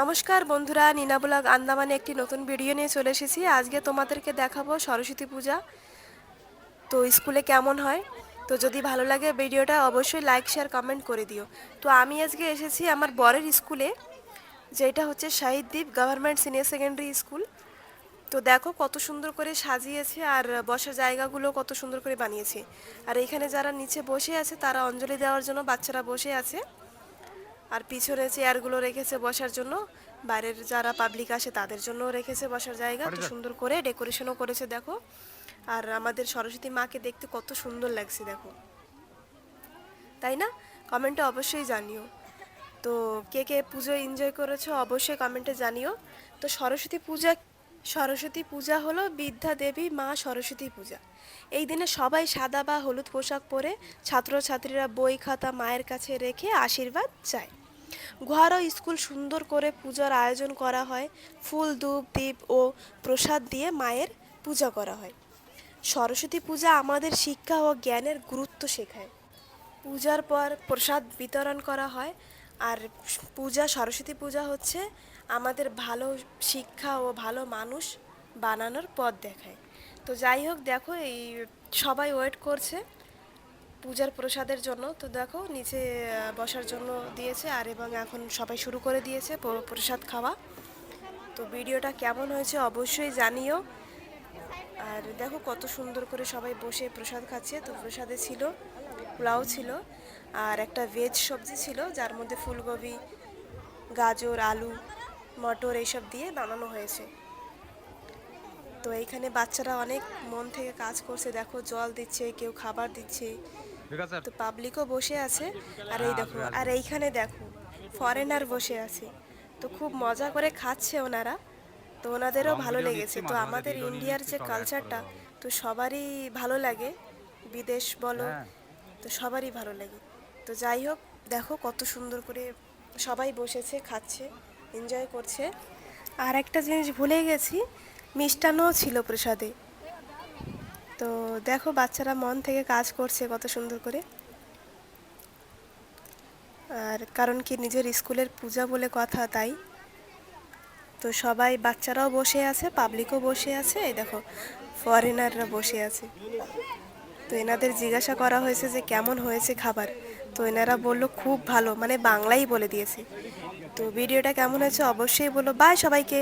নমস্কার বন্ধুরা, নিনা ব্লগ আন্দামানে একটি নতুন ভিডিও নিয়ে চলে এসেছি। আজকে তোমাদেরকে দেখাবো সরস্বতী পূজা। তো স্কুলে কেমন হয়? তো যদি ভালো লাগে ভিডিওটা অবশ্যই লাইক শেয়ার কমেন্ট করে দিও। তো আমি আজকে এসেছি আমার বরের স্কুলে, যেটা হচ্ছে শাহিদ দ্বীপ গভর্নমেন্ট সিনিয়র সেকেন্ডারি স্কুল তো দেখো কত সুন্দর করে সাজিয়েছে আর বসার জায়গাগুলো কত সুন্দর করে বানিয়েছে। আর এখানে যারা নিচে বসে আছে তারা অঞ্জলি দেওয়ার জন্য বাচ্চারা বসে আছে। আর পিছনে চেয়ারগুলো রেখেছে বসার জন্য। বাইরের যারা পাবলিক আসে তাদের জন্য রেখেছে বসার জায়গা। তো সুন্দর করে ডেকোরেশনও করেছে দেখো। আর আমাদের সরস্বতী মাকে দেখতে কত সুন্দর লাগছে দেখো। তাই না? কমেন্টে অবশ্যই জানিও। তো কে কে পুজো এনজয় করেছ অবশ্যই কমেন্টে জানিও। তো সরস্বতী পূজা সরস্বতী পূজা হলো বিদ্যা দেবী মা সরস্বতী পূজা। এই দিনে সবাই সাদা বা হলুদ পোশাক পরে ছাত্রছাত্রীরা বই খাতা মায়ের কাছে রেখে আশীর্বাদ চায়। ঘর ও স্কুল সুন্দর করে পূজার আয়োজন করা হয়। ফুল, ধূপ দ্বীপ ও প্রসাদ দিয়ে মায়ের পূজা করা হয়। সরস্বতী পূজা আমাদের শিক্ষা ও জ্ঞানের গুরুত্ব শেখায়। পূজার পর প্রসাদ বিতরণ করা হয়। আর পূজা, সরস্বতী পূজা হচ্ছে আমাদের ভালো শিক্ষা ও ভালো মানুষ বানানোর পথ দেখায়। তো যাই হোক, দেখো এই সবাই ওয়েট করছে। পূজার প্রসাদের জন্য। তো দেখো, নিচে বসার জন্য দিয়েছে আর এবং এখন সবাই শুরু করে দিয়েছে প্রসাদ খাওয়া। তো ভিডিওটা কেমন হয়েছে অবশ্যই জানিও। আর দেখো কত সুন্দর করে সবাই বসে প্রসাদ খাচ্ছে। তো প্রসাদে ছিল, পোলাও ছিল আর একটা ভেজ সবজি ছিল, যার মধ্যে ফুলকপি, গাজর, আলু, মটর এইসব দিয়ে বানানো হয়েছে। তো এইখানে বাচ্চারা অনেক মন থেকে কাজ করছে। দেখো জল দিচ্ছে, কেউ খাবার দিচ্ছে। তো পাবলিকও বসে আছে। আর এই দেখো আর এইখানে দেখো ফরেনার বসে আছে। তো খুব মজা করে খাচ্ছে ওনারা। তো ওনাদেরও ভালো লেগেছে। তো আমাদের ইন্ডিয়ার যে কালচারটা তো সবারই ভালো লাগে। বিদেশ বলো হ্যাঁ। তো সবারই ভালো লাগে। তো যাই হোক দেখো কত সুন্দর করে সবাই বসেছে খাচ্ছে এনজয় করছে। আর একটা জিনিস ভুলে গেছি মিষ্টান্নও ছিল প্রসাদে। তো দেখো বাচ্চারা মন থেকে কাজ করছে কত সুন্দর করে। আর কারণ কি নিজের স্কুলের পূজা বলে কথা তাই। তো সবাই বাচ্চারাও বসে আছে পাবলিকও বসে আছে, এই দেখো ফরেনাররা বসে আছে। তো এনাদের জিজ্ঞাসা করা হয়েছে যে কেমন হয়েছে খাবার? তো এনারা বলল খুব ভালো মানে বাংলাই বলে দিয়েছে। তো ভিডিওটা কেমন হয়েছে অবশ্যই বলো বাই সবাইকে।